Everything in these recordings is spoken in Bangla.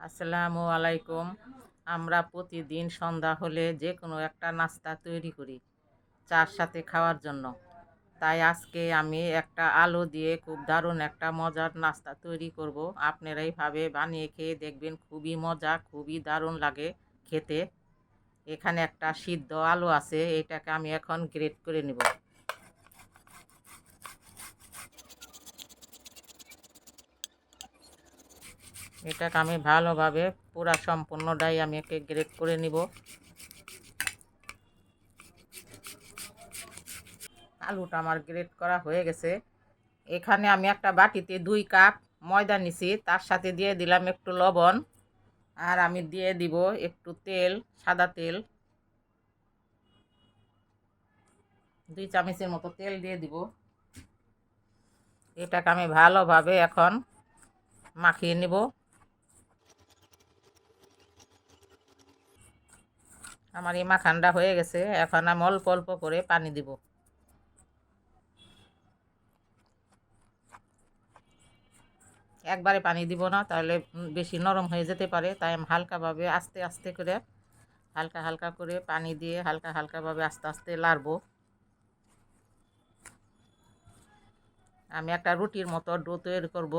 আসসালামু আলাইকুম। আমরা প্রতিদিন সন্ধ্যা হলে যে কোনো একটা নাস্তা তৈরি করি চার সাথে খাওয়ার জন্য। তাই আজকে আমি একটা আলো দিয়ে খুব দারুণ একটা মজার নাস্তা তৈরি করব। আপনারা এইভাবে বানিয়ে খেয়ে দেখবেন খুবই মজা, খুবই দারুণ লাগে খেতে। এখানে একটা সিদ্ধ আলু আছে, এটাকে আমি এখন গ্রেট করে নেব। এটাকে আমি ভালোভাবে পুরা সম্পূর্ণটাই আমি একে গ্রেট করে নিব। আলুটা আমার গ্রেট করা হয়ে গেছে। এখানে আমি একটা বাটিতে দুই কাপ ময়দা নিছি, তার সাথে দিয়ে দিলাম একটু লবণ, আর আমি দিয়ে দিব একটু তেল, সাদা তেল। দুই চামচের মতো তেল দিয়ে দিব। এটাকে আমি ভালোভাবে এখন মাখিয়ে নিব। আমার এই মাখানটা হয়ে গেছে, এখন আমি অল্প অল্প করে পানি দিব। একবারে পানি দিব না, তাহলে বেশি নরম হয়ে যেতে পারে, তাই আমি হালকাভাবে আস্তে আস্তে করে, হালকা হালকা করে পানি দিয়ে হালকা হালকাভাবে আস্তে আস্তে লাড়বো। আমি একটা রুটির মতো ডো তৈরি করব।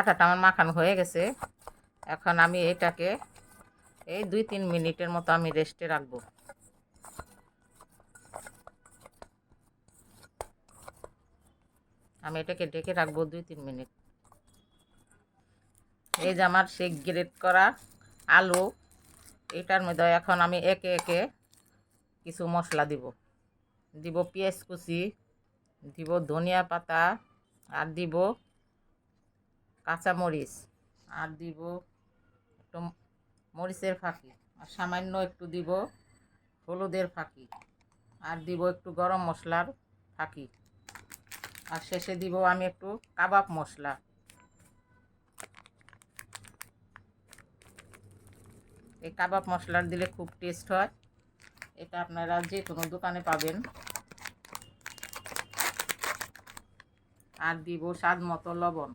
আটাটা আমার মাখানো হয়ে গেছে। এখন আমি এটাকে এই দুই তিন মিনিটের মতো আমি রেস্টে রাখব। আমি এটাকে ডেকে রাখব দুই তিন মিনিট। এই যে আমার সেই গ্রেট করা আলু, এটার মধ্যে এখন আমি একে একে কিছু মশলা দিব। দিব পেঁয়াজ কুচি, দিব ধনিয়া পাতা, আর দিব কাঁচামরিচ আর দিব একটু মরিচের ফাঁকি আর সামান্য একটু দিব হলুদের ফাঁকি আর দিব একটু গরম মশলার ফাঁকি। আর শেষে দিব আমি একটু কাবাব মশলা। এই কাবাব মশলার দিলে খুব টেস্ট হয়। এটা আপনারা যে কোনো দোকানে পাবেন। আর দিব স্বাদ মতো লবণ।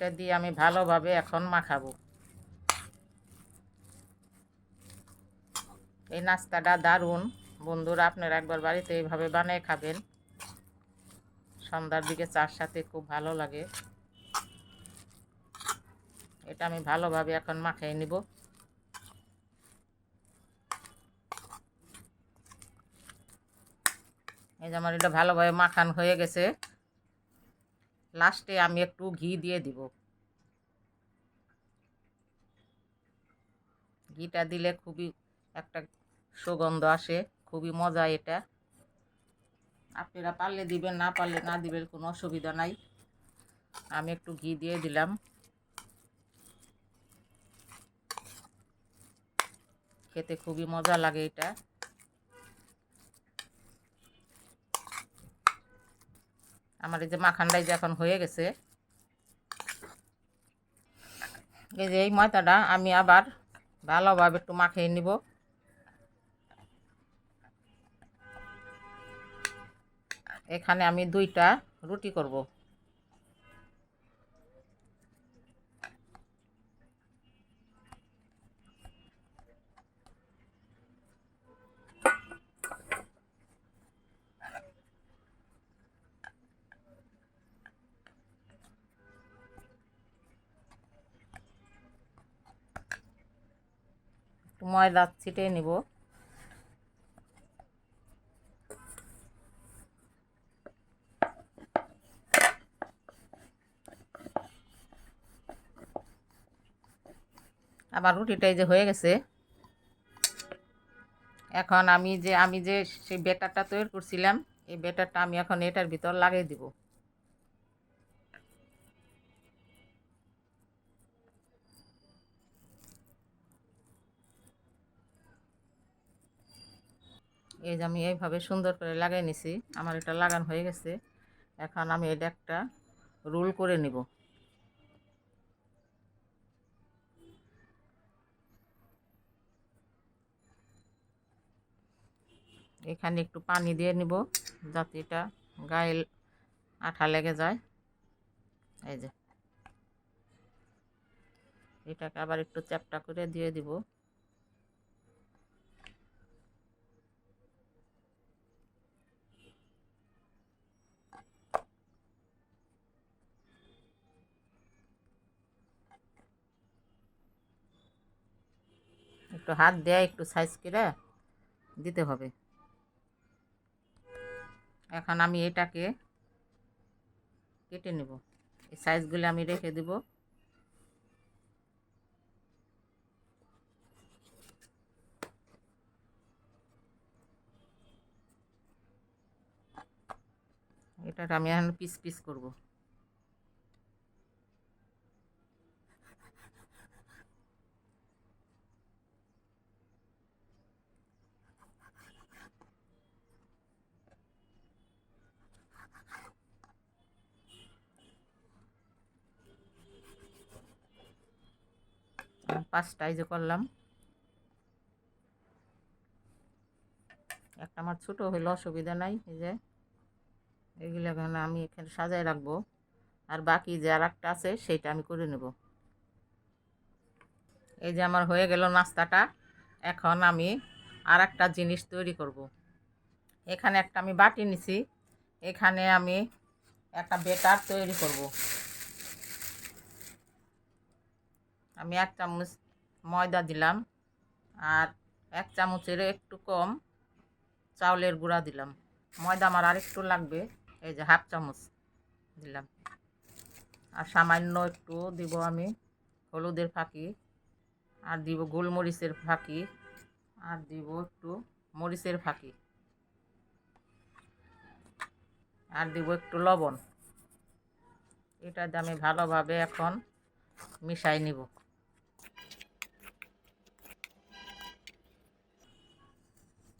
এটা দিয়ে আমি ভালোভাবে এখন মাখাবো। এই নাস্তাটা দারুণ। বন্ধুরা, আপনারা একবার বাড়িতে এইভাবে বানিয়ে খাবেন। সন্ধ্যার দিকে চার সাথে খুব ভালো লাগে। এটা আমি ভালোভাবে এখন মাখিয়ে নিব। এই যে আমার এটা ভালোভাবে মাখান হয়ে গেছে। লাস্টে আমি একটু ঘি দিয়ে দিব। ঘিটা দিলে খুবই একটা সুগন্ধ আসে, খুবই মজা এটা। আপনারা পারলে দিবেন, না পারলে না দিবেন কোনো অসুবিধা নাই। আমি একটু ঘি দিয়ে দিলাম। খেতে খুবই মজা লাগে এটা। আমার এই যে মাখানটাই যে এখন হয়ে গেছে। এই যে এই ময়দাটা আমি আবার ভালোভাবে একটু মাখিয়ে নিব। এখানে আমি দুইটা রুটি করব। ময়দা ছিটে নিব। আবার রুটিটাই যে হয়ে গেছে। এখন আমি যে আমি যে সেই বেটারটা তৈরি করছিলাম, এই বেটারটা আমি এখন এটার ভিতর লাগিয়ে দিব। এই যে আমি এইভাবে সুন্দর করে লাগাই নিছি, আমার এটা লাগান হয়ে গেছে। এখন আমি এটা একটা রোল করে নিব। এখানে একটু পানি দিয়ে নিব যাতে এটা গায়ে আঠা লেগে যায়। এই যে। এটাকে আবার একটু চ্যাপটা করে দিয়ে দিব। একটু হাত দেয়, একটু সাইজ করে দিতে হবে। এখন আমি এটাকে কেটে নেব। এই সাইজগুলো আমি রেখে দেব। এটাকে আমি এখন পিস পিস করব। পাঁচটা এই যে করলাম। একটা আমার ছোটো হইলে অসুবিধা নাই, এই যে। এগুলো এখন আমি এখানে সাজায় রাখব। আর বাকি যে আর একটা আছে, সেইটা আমি করে নেব। এই যে আমার হয়ে গেল নাস্তাটা। এখন আমি আর একটা জিনিস তৈরি করব। এখানে একটা আমি বাটি নিছি। এখানে আমি একটা বেটার তৈরি করব। আমি এক চামচ ময়দা দিলাম আর এক চামচের একটু কম চাউলের গুঁড়া দিলাম। ময়দা আমার আরেকটু লাগবে, এই যে হাফ চামচ দিলাম। আর সামান্য একটু দিব আমি হলুদের ফাঁকি, আর দিব গোলমরিচের ফাঁকি, আর দিব একটু মরিচের ফাঁকি, আর দিব একটু লবণ। এটা আমি ভালোভাবে এখন মিশাই নিব।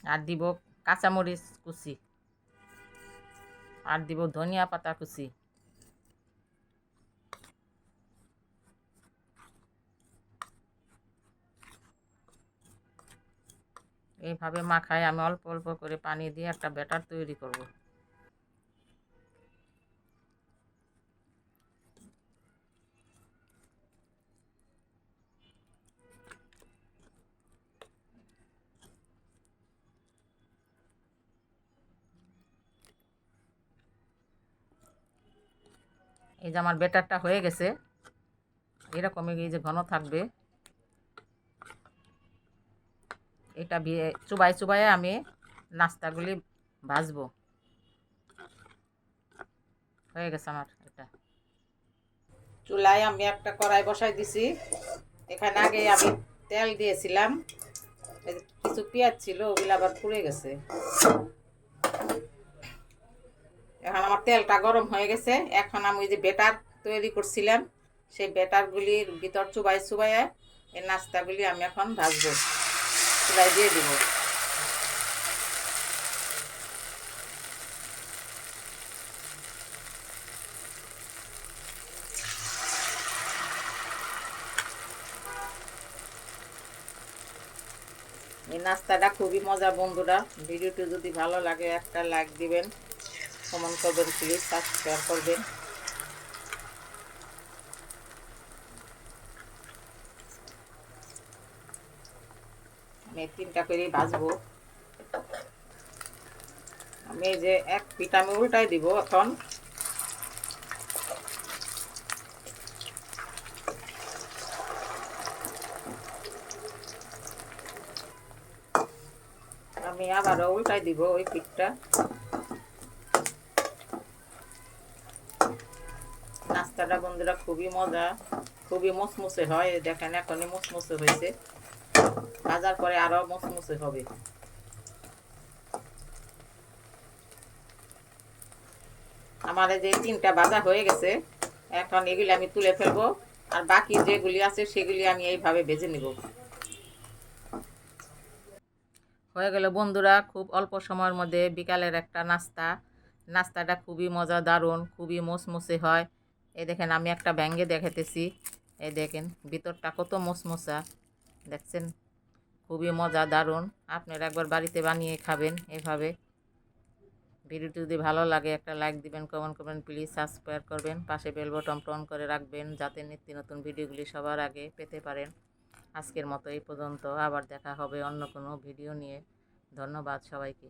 আর দিব কাঁচামরিচ কুচি। আর দিব ধনিয়া পাতা কুচি। এইভাবে মাখায় আমি অল্প অল্প করে পানি দিয়ে একটা ব্যাটার তৈরি করব। এই যে আমার বেটারটা হয়ে গেছে। এরকমই এই যে ঘন থাকবে। এটা চুবাই চুবাই আমি নাস্তাগুলি ভাজবো। হয়ে গেছে আমার এটা। চুলায় আমি একটা কড়াই বসাই দিছি। এখানে আগে আমি তেল দিয়েছিলাম। কিছু পেঁয়াজ ছিল, ওগুলো আবার পুড়ে গেছে। এখন আমার তেলটা গরম হয়ে গেছে। এখন আমি যে বেটার তৈরি করছিলাম, সেই বেটারগুলির ভিতর চুবাই চুবাইয়ে এই নাস্তাগুলি আমি এখন ভাজবো চুলাই দিয়ে দিব। এই নাস্তাটা খুবই মজা বন্ধুরা, ভিডিওটি যদি ভালো লাগে একটা লাইক দিবেন। কমেন্ট করবেন প্লিজ সাবস্ক্রাইব করবেন। আমি তিনটা করে ভাজবো আমি যে এক পিঠ আমি উল্টাই দিব এখন। আমি আবারও উল্টাই দিব ওই পিঠটা। নাস্তাটা বন্ধুরা খুবই মজা, খুবই মুসমুসে হয় দেখেন এখনই মুসমুসে হয়েছে। ভাজার পরে আরও মুসমুসে হবে। আমার যে তিনটা ভাজা হয়ে গেছে, এখন এগুলি আমি তুলে ফেলব, আর বাকি যেগুলি আছে সেগুলি আমি এইভাবে ভেজে নিব। হয়ে গেল বন্ধুরা, খুব অল্প সময়ের মধ্যে বিকালের একটা নাস্তা। নাস্তাটা খুবই মজা দারুণ খুবই মুসমুসে হয়। এই দেখেন, আমি একটা ব্যাঙ্গে দেখাতেছি এই দেখেন, ভিতরটা কত মশমশা দেখছেন? খুবই মজা, দারুণ। আপনারা একবার বাড়িতে বানিয়ে খাবেন এভাবে। ভিডিওটি যদি ভালো লাগে, একটা লাইক দিবেন, কমেন্ট করবেন, প্লিজ সাবস্ক্রাইব করবেন। পাশে বেল বটন অন করে রাখবেন, যাতে নিত্য নতুন ভিডিওগুলি সবার আগে পেতে পারেন। আজকের মতো এই পর্যন্ত। আবার দেখা হবে অন্য কোনো ভিডিও নিয়ে। ধন্যবাদ সবাইকে।